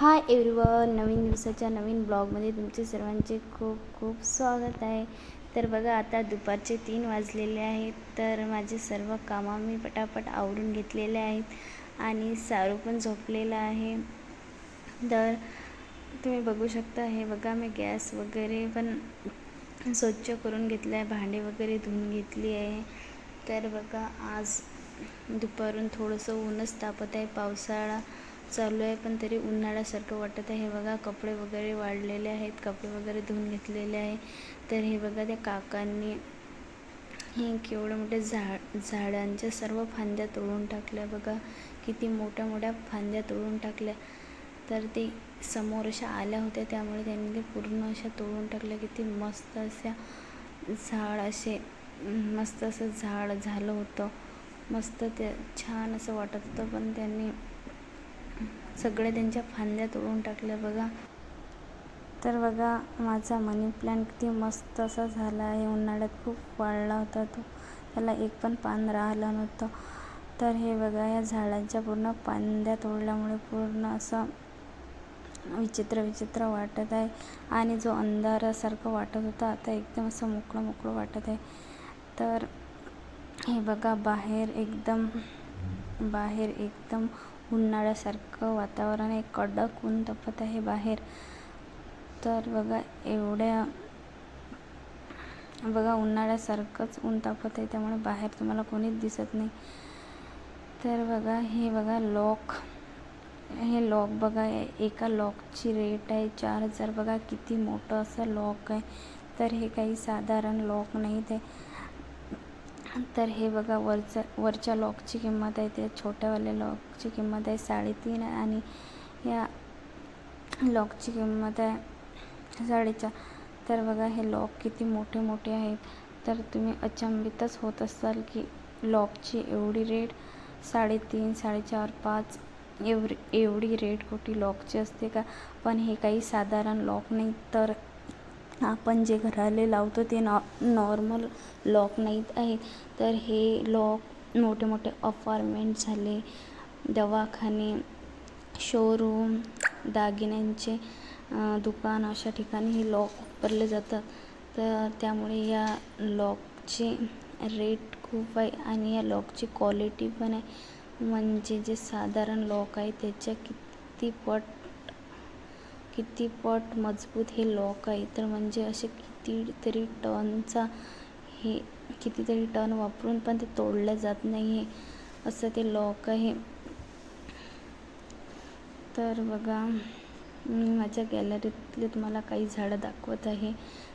Hi everyone नवीन दिवसाच्या नवीन ब्लॉगमध्ये तुमचे सर्वांचे खूप खूप स्वागत आहे. तर बघा आता दुपारचे तीन वाजलेले आहेत. तर माझे सर्व कामं मी पटापट आवरून घेतलेले आहेत आणि सारू पण झोपलेला आहे. तर तुम्ही बघू शकता हे बघा मी गॅस वगैरे पण स्वच्छ करून घेतलं आहे भांडे वगैरे धुवून घेतली आहे. तर बघा आज दुपारून थोडंसं ऊनच तापत आहे पावसाळा चालू आहे पण तरी उन्हाळ्यासारखं वाटत आहे. हे बघा कपडे वगैरे वाढलेले आहेत कपडे वगैरे धुवून घेतलेले आहे. तर हे बघा त्या काकांनी हे केवढं मोठे झाड झाडांच्या सर्व फांद्या तोडून टाकल्या. बघा किती मोठ्या मोठ्या फांद्या तोडून टाकल्या. तर ते समोर अशा आल्या होत्या त्यामुळे त्यांनी ते पूर्ण अशा तोडून टाकल्या. किती मस्त अशा झाड असे मस्त असं झाड झालं होतं. मस्त ते छान असं वाटत होतं पण त्यांनी सगळ्या त्यांच्या फांद्या तोडून टाकल्या बघा. तर बघा माझा मनी प्लॅन किती मस्त असा झाला आहे. उन्हाळ्यात खूप वाढला होता तो. त्याला एक पण पान राहिलं नव्हतं. तर हे बघा या झाडांच्या पूर्ण फांद्या तोडल्यामुळे पूर्ण असं विचित्र विचित्र वाटत आहे. आणि जो अंधारासारखं वाटत होता आता एकदम असं मोकळं मोकळं वाटत आहे. तर हे बघा बाहेर एकदम बाहेर एकदम उन्हाळ्यासारखं वातावरण आहे. कडक ऊन तपत आहे बाहेर. तर बघा एवढ्या बघा उन्हाळ्यासारखंच ऊन तापत आहे. त्यामुळे बाहेर तुम्हाला कोणीच दिसत नाही. तर बघा हे बघा लॉक हे लॉक बघा एका लॉकची रेट आहे. चार हजार बघा किती मोठं असं लॉक आहे. तर हे काही साधारण लॉक नाही ते तर हे बघा वरचं वरच्या लॉकची किंमत आहे त्या छोट्यावाल्या लॉकची किंमत आहे साडेतीन आणि या लॉकची किंमत आहे साडेचार. तर बघा हे लॉक किती मोठे मोठे आहेत. तर तुम्ही अचंबितच होत असाल की लॉकची एवढी रेट साडेतीन साडेचार पाच एवढी एवढी रेट कुठे लॉकची असते का? पण हे काही साधारण लॉक नाही तर आपण जे घराले लावतो ते नॉ नॉर्मल लॉक नाहीत आहे तर हे लॉक मोठे मोठे अपार्टमेंट झाले. दवाखाने शोरूम दागिन्यांचे दुकान अशा ठिकाणी हे लॉक वापरले जातात. तर त्यामुळे या लॉकचे रेट खूप आहे आणि या लॉकची क्वालिटी पण आहे. म्हणजे जे साधारण लॉक आहे त्याच्या किती पट किती पट मजबूत हे लॉक आहे. तर म्हणजे असे कितीतरी टनचा हे कितीतरी टन वापरून पण ते तोडलं जात नाही आहे असं ते लॉक आहे. तर बघा मी माझ्या गॅलरीतले तुम्हाला काही झाडं दाखवत आहे.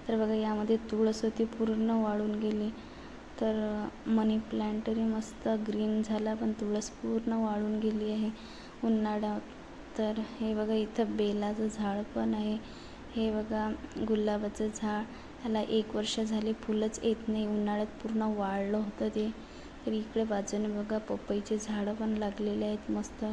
तर बघा यामध्ये तुळस होती पूर्ण वाळून गेली. तर मनी प्लांटरी मस्त ग्रीन झाला पण तुळस पूर्ण वाळून गेली आहे. उन्हाळ्यात तर हे बघा इथं बेलाचं झाड पण आहे. हे बघा गुलाबाचं झाड. ह्याला एक वर्ष झाले फुलंच येत नाही. उन्हाळ्यात पूर्ण वाळलं होतं ते. तर इकडे बाजूने बघा पपईचे झाडं पण लागलेले आहेत. मस्त.